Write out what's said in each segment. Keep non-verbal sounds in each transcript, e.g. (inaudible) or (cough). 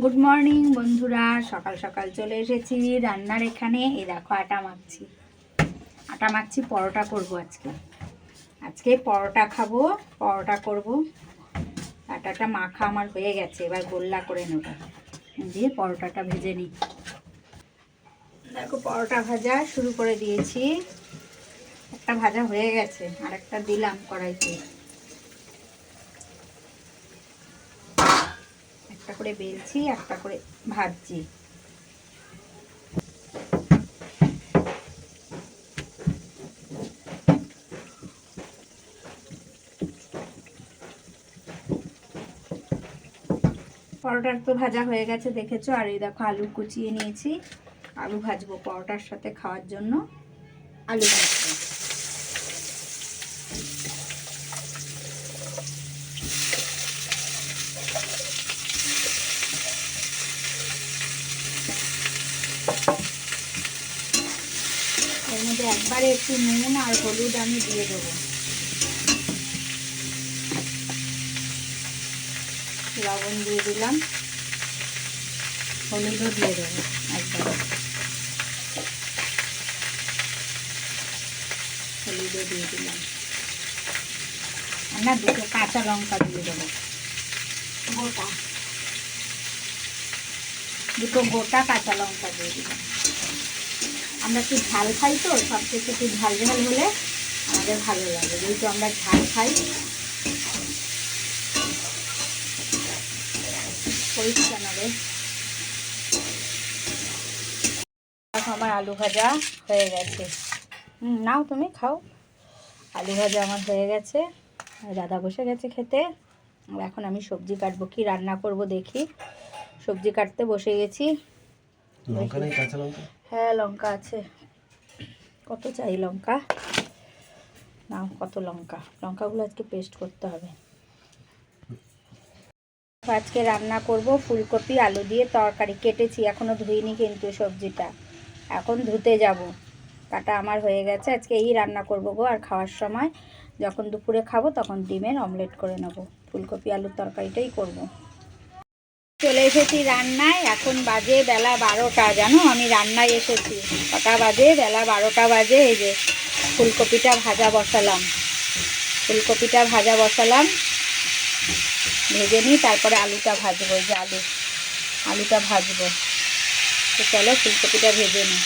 Good morning বন্ধুরা। সকাল সকাল চলে এসেছি রান্নার এখানে। এই দেখো, আটা মাখছি। আটা মাখছি, পরোটা করব আজকে। আজকে পরোটা খাব, পরোটা করব। আটাটা মাখা আমার হয়ে গেছে, এবার গোল্লা করে নেব। দিয়ে পরোটাটা ভেজে নিই। দেখো, পরোটা ভাজা শুরু করে দিয়েছি। একটা ভাজা হয়ে গেছে আর একটা দিলাম কড়াইতে একটা করে বেলছি, একটা করে ভাজছি। পরোটার তো ভাজা হয়ে গেছে, দেখেছ? আর এই দেখো, আলু কুচিয়ে নিয়েছি। আলু ভাজবো পরোটার সাথে খাওয়ার জন্য। আলু ভাজবো। একবারে একটু নুন আর হলুদ আমি দিয়ে দেবো। লবণ দিয়ে দিলাম। হলুদও দিয়ে দেবো একবার হলুদও দিয়ে দিলাম। না দুটো কাঁচা লঙ্কা দিয়ে দেবো। গোটা। দুটো গোটা কাঁচা লঙ্কা দিয়ে দিলাম। আমরা একটু ঝাল খাই তো সব কিছু একটু ঝাল ঝাল হলে আমাদের ভালো লাগে। যেহেতু আমরা ঝাল খাই। পরিষ্কার আমার আলু ভাজা হয়ে গেছে। নাও তুমি, খাও। আলু ভাজা আমার হয়ে গেছে। দাদা বসে গেছে খেতে। এখন আমি সবজি কাটবো। কি রান্না করব দেখি। সবজি কাটতে বসে গেছি। হ্যাঁ লঙ্কা আছে। কত চাই লঙ্কা? নাও, কত লঙ্কা? লঙ্কাগুলো আজকে পেস্ট করতে হবে। আজকে রান্না করব ফুলকপি, আলু দিয়ে তরকারি। কেটেছি, এখনও ধুইনি কিন্তু সবজিটা। এখন ধুতে যাব। কাটা আমার হয়ে গেছে। আজকে এই রান্না করব গো, আর খাওয়ার সময়। যখন দুপুরে খাব তখন ডিমের অমলেট করে নেব। ফুলকপি, আলুর তরকারিটাই করব। চলে এসেছি রান্নায়। এখন বাজে বেলা বারোটা, জানো? আমি রান্নায় এসেছি। কটা বাজে? বেলা বারোটা বাজে, এই যে ফুলকপিটা ভাজা বসালাম। ফুলকপিটা ভাজা বসালাম। ভেজে নিই, তারপরে আলুটা ভাজবো যে আলু। আলুটা ভাজবো। তো চলো ফুলকপিটা ভেজে নিই।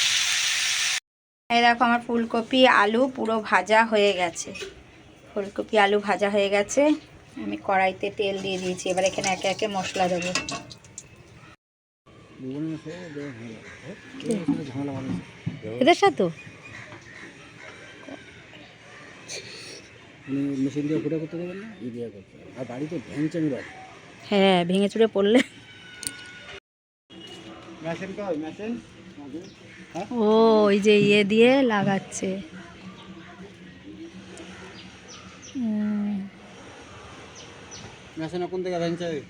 এই দেখো আমার ফুলকপি, আলু পুরো ভাজা হয়ে গেছে। ফুলকপি, আলু ভাজা হয়ে গেছে। আমি কড়াইতে তেল দিয়ে দিয়েছি। এবার এখানে একে একে মশলা দেবো। এদের সাথে? মেশিন দিয়ে ফুটা করতে দেবেন না? ই দিয়ে করতে। আর বাড়িতে ভ্যাংচামি বাড়ি হ্যাঁ ভেঙে চুড়ে পড়লে। মেশিন ও ওই যে ইয়ে দিয়ে লাগাচ্ছে। মেশিন কোন থেকে ভ্যাংচামি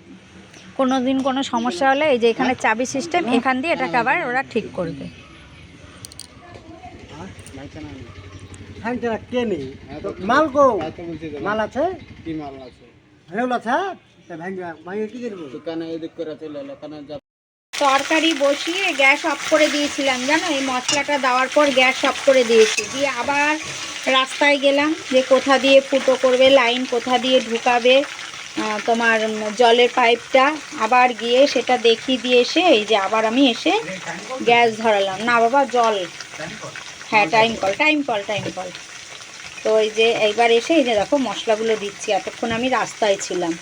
কোনো দিন কোনো সমস্যা হলে এই যে এখানে চাবি সিস্টেম এখান দিয়ে এটাকে আবার ওরা ঠিক করবে। ভ্যাংচারা কে নেই মাল আছে? কি মাল আছে? হেউল আছে? তা ভ্যাংচা ভাঙে কি করব দোকানে এদিক করে চলে এলো কারণ যা তরকারি বসিয়ে গ্যাস অফ করে দিয়েছিলাম জানো? এই মশলাটা দেওয়ার পর গ্যাস অফ করে দিয়েছি। দিয়ে আবার রাস্তায় গেলাম যে কোথা দিয়ে ফুটো করবে লাইন কোথা দিয়ে ঢুকাবে তোমার জলের পাইপটা আবার গিয়ে সেটা দেখিয়ে দিয়ে এসে, এই যে আবার আমি এসে গ্যাস ধরালাম। না বাবা, জল। হ্যাঁ time call time call time call তো এই যে এইবার এসে, এই যে দেখো মশলাগুলো দিচ্ছি। এতক্ষণ আমি রাস্তায় ছিলাম।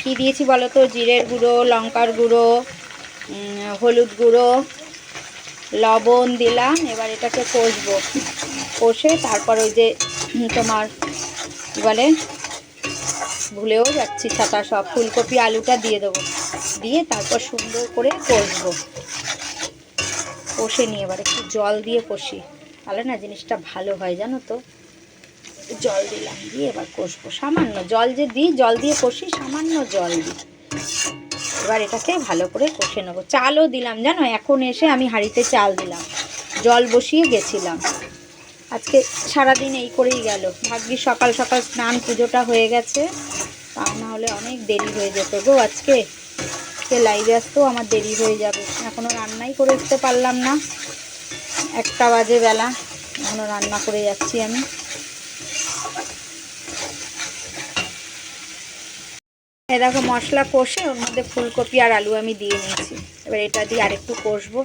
কী দিয়েছি বলো তো? জিরের গুঁড়ো, লঙ্কার গুঁড়ো হলুদ গুঁড়ো, লবণ দিলাম। এবার এটাকে কষবো। কষে তারপর ওই যে তোমার বলে ভুলেও যাচ্ছি ছাতা, সব ফুলকপি, আলুটা দিয়ে দেবো। দিয়ে তারপর সুন্দর করে কষবো। কষে নিয়ে এবার একটু জল দিয়ে কষি। তাহলে না জিনিসটা ভালো হয়, জানো তো? জল দিলাম, দিয়ে এবার কষবো। সামান্য জল যে দিই, জল দিয়ে কষি, সামান্য জল দিই। এবার এটাকে ভালো করে কষে নেব। চালও দিলাম, জানো? এখন এসে আমি হাঁড়িতে চাল দিলাম। জল বসিয়ে গেছিলাম। আজকে সারাদিন এই করেই গেল। ভাগ্যি সকাল সকাল স্নান পুজোটা হয়ে গেছে। তা না হলে অনেক দেরি হয়ে যেত গো আজকে। আজকে লাইভে আসতেও আমার দেরি হয়ে যাবে। এখনও রান্নাই করে উঠতে পারলাম না। একটা বাজে বেলা। এখনও রান্না করে যাচ্ছি আমি। এ দেখো মশলা কষে, ওর মধ্যে ফুলকপি আর আলু আমি দিয়ে নিয়েছি। এবার এটা দিয়ে আরেকটু কষবো।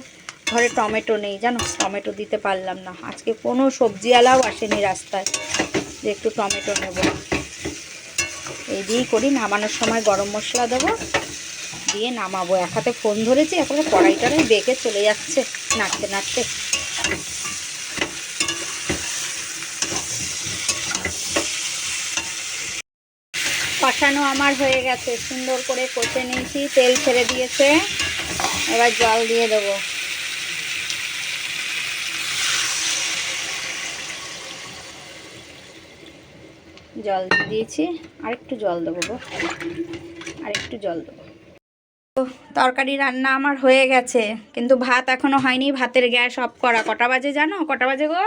ঘরে টমেটো নেই, জানো? টমেটো দিতে পারলাম না। আজকে কোনো সবজিওয়ালাও আসেনি রাস্তায় যে একটু টমেটো নেব। এই দিয়েই করি। নামানোর সময় গরম মশলা দেবো। দিয়ে নামাবো। এক হাতে ফোন ধরেছি, এখনও কড়াইটারে বেঁকে চলে যাচ্ছে নাড়তে নাড়তে। কষানো আমার হয়ে গেছে। সুন্দর করে কষে নিয়েছি। তেল ছেড়ে দিয়েছে। এবার জল দিয়ে দেবো। জল দিয়ে দিয়েছি। আরেকটু জল দেবো গো। আরেকটু জল দেবো। তরকারি রান্না আমার হয়ে গেছে। কিন্তু ভাত এখনও হয়নি। ভাতের গ্যাস অফ করা। কটা বাজে জানো? কটা বাজে গো?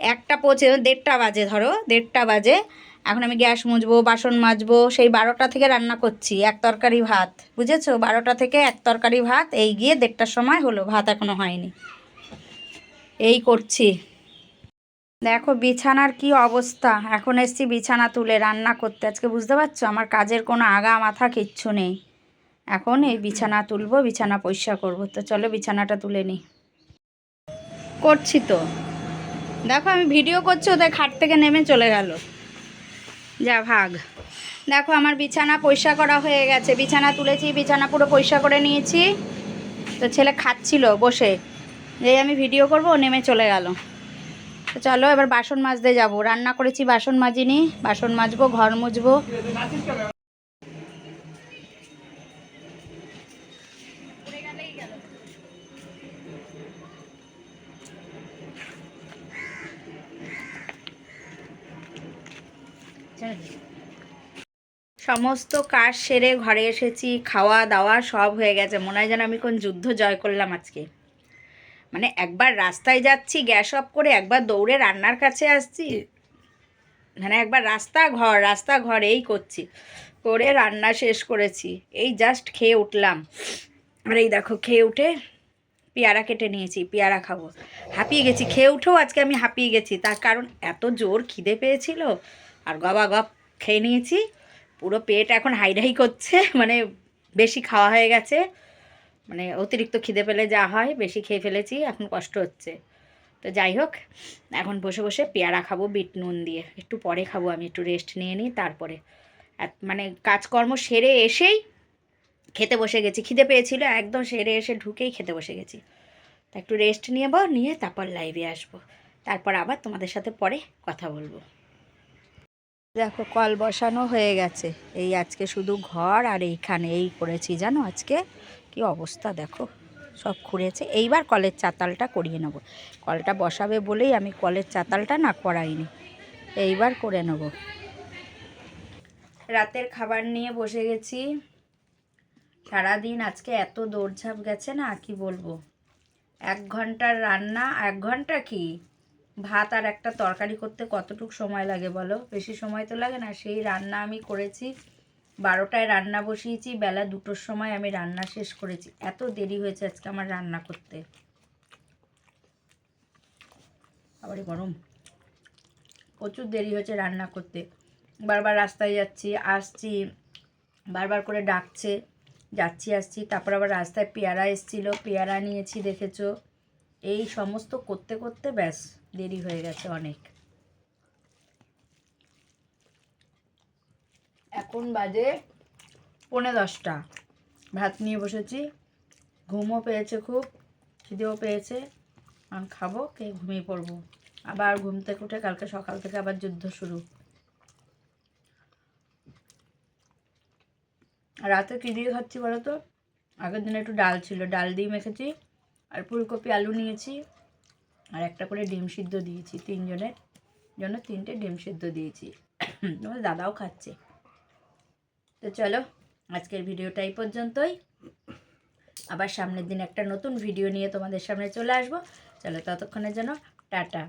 একটা পচে দেড়টা বাজে, ধরো। দেড়টা বাজে। এখন আমি গ্যাস মুছবো, বাসন মাজবো। সেই বারোটা থেকে রান্না করছি। এক তরকারি ভাত। বুঝেছ? বারোটা থেকে এক তরকারি ভাত। এই গিয়ে দেড়টার সময় হলো। ভাত এখনও হয়নি। এই করছি। দেখো, বিছানার কি অবস্থা? এখন এসছি বিছানা তুলে রান্না করতে। আজকে বুঝতে পারছ? আমার কাজের কোনো আগা মাথা কিচ্ছু নেই। এখন এই বিছানা তুলবো, বিছানা পরিষ্কার করব। তো চলো বিছানাটা তুলে নিই। করছি তো। দেখো, আমি ভিডিও করছি, ওদের খাট থেকে নেমে চলে গেল। যা ভাগ। দেখো, আমার বিছানা পরিষ্কার করা হয়ে গেছে। বিছানা তুলেছি, বিছানা পুরো পরিষ্কার করে নিয়েছি। তো ছেলে খাচ্ছিল বসে। এই আমি ভিডিও করব নেমে চলে গেল। চলো, এবার বাসন মাজতে যাব। রান্না করেছি বাসন মাজিনি, বাসন মাজবো, ঘর মুজবো। সমস্ত কাজ সেরে ঘরে এসেছি, খাওয়া দাওয়া সব হয়ে গেছে। মনে হয় যেন আমি কোন যুদ্ধ জয় করলাম আজকে। মানে একবার রাস্তায় যাচ্ছি গ্যাস অফ করে একবার দৌড়ে রান্নার কাছে আসছি। মানে একবার রাস্তা ঘর রাস্তা ঘর এই করছি করে রান্না শেষ করেছি। এই জাস্ট খেয়ে উঠলাম। আর এই দেখো খেয়ে উঠে পেয়ারা কেটে নিয়েছি পেয়ারা খাব। হাঁপিয়ে গেছি খেয়ে উঠেও আজকে আমি হাঁপিয়ে গেছি। তার কারণ এত জোর খিদে পেয়েছিল আর গবা গপ খেয়ে নিয়েছি। পুরো পেট এখন হাইডাই করছে মানে বেশি খাওয়া হয়ে গেছে। মানে অতিরিক্ত খিদে পেলে যা হয়, বেশি খেয়ে ফেলেছি, এখন কষ্ট হচ্ছে। তো যাই হোক, এখন বসে বসে পেয়ারা খাব, বিট নুন দিয়ে। একটু পরে খাব, আমি একটু রেস্ট নিয়ে নিই, তারপরে। মানে কাজকর্ম সেরে এসেই খেতে বসে গেছি। খিদে পেয়েছিল, একদম সেরে এসে ঢুকেই খেতে বসে গেছি। তা একটু রেস্ট নিয়ে বো নিয়ে তারপর লাইভে আসব। তারপর আবার তোমাদের সাথে পরে কথা বলব। দেখো, কল বসানো হয়ে গেছে। এই আজকে শুধু ঘর আর এইখানে, এই করেছি জানো আজকে? কি অবস্থা দেখো। সব খুঁড়েছে। এইবার কলের চাতালটা করিয়ে নেব। কলটা বসাবে বলেই আমি কলের চাতালটা না করাইনি। এইবার করে নেব। রাতের খাবার নিয়ে বসে গেছি। সারাদিন আজকে এত দৌড়ঝাঁপ গেছে না, কি বলব? এক ঘণ্টার রান্না, এক ঘণ্টা কি? ভাত আর একটা তরকারি করতে কতটুক সময় লাগে বলো? বেশি সময় তো লাগে না। সেই রান্না আমি করেছি। বারোটায় রান্না বসিয়েছি, বেলা দুটোর সময় আমি রান্না শেষ করেছি। এত দেরি হয়েছে আজকে আমার রান্না করতে। আবারই গরম। প্রচুর দেরি হয়েছে রান্না করতে। বারবার রাস্তায় যাচ্ছি, আসছি, বারবার করে ডাকছে, যাচ্ছি, আসছি, তারপর আবার রাস্তায় পেয়ারা এসছিল, পেয়ারা নিয়েছি, দেখেছ? এই সমস্ত করতে করতে ব্যাস, দেরি হয়ে গেছে অনেক। এখন বাজে পৌনে দশটা। ভাত নিয়ে বসেছি। ঘুমও পেয়েছে খুব, খিদেও পেয়েছে। আর খাব, কে ঘুমিয়ে পড়ব। আবার ঘুম থেকে উঠে কালকে সকাল থেকে আবার যুদ্ধ শুরু। রাতে কী দিয়ে খাচ্ছি বলো তো আগের দিনে একটু ডাল ছিল, ডাল দিয়ে মেখেছি। আর ফুলকপি, আলু নিয়েছি। আর একটা করে ডিম সিদ্ধ দিয়েছি, তিনজনের। জন্য তিনটে ডিম সিদ্ধ দিয়েছি। (coughs) তোমার দাদাও খাচ্ছে। তো চলো, আজকের ভিডিওটা এই পর্যন্তই। আবার সামনের দিন একটা নতুন ভিডিও নিয়ে তোমাদের সামনে চলে আসব। চলো ততক্ষণের জন্য টাটা।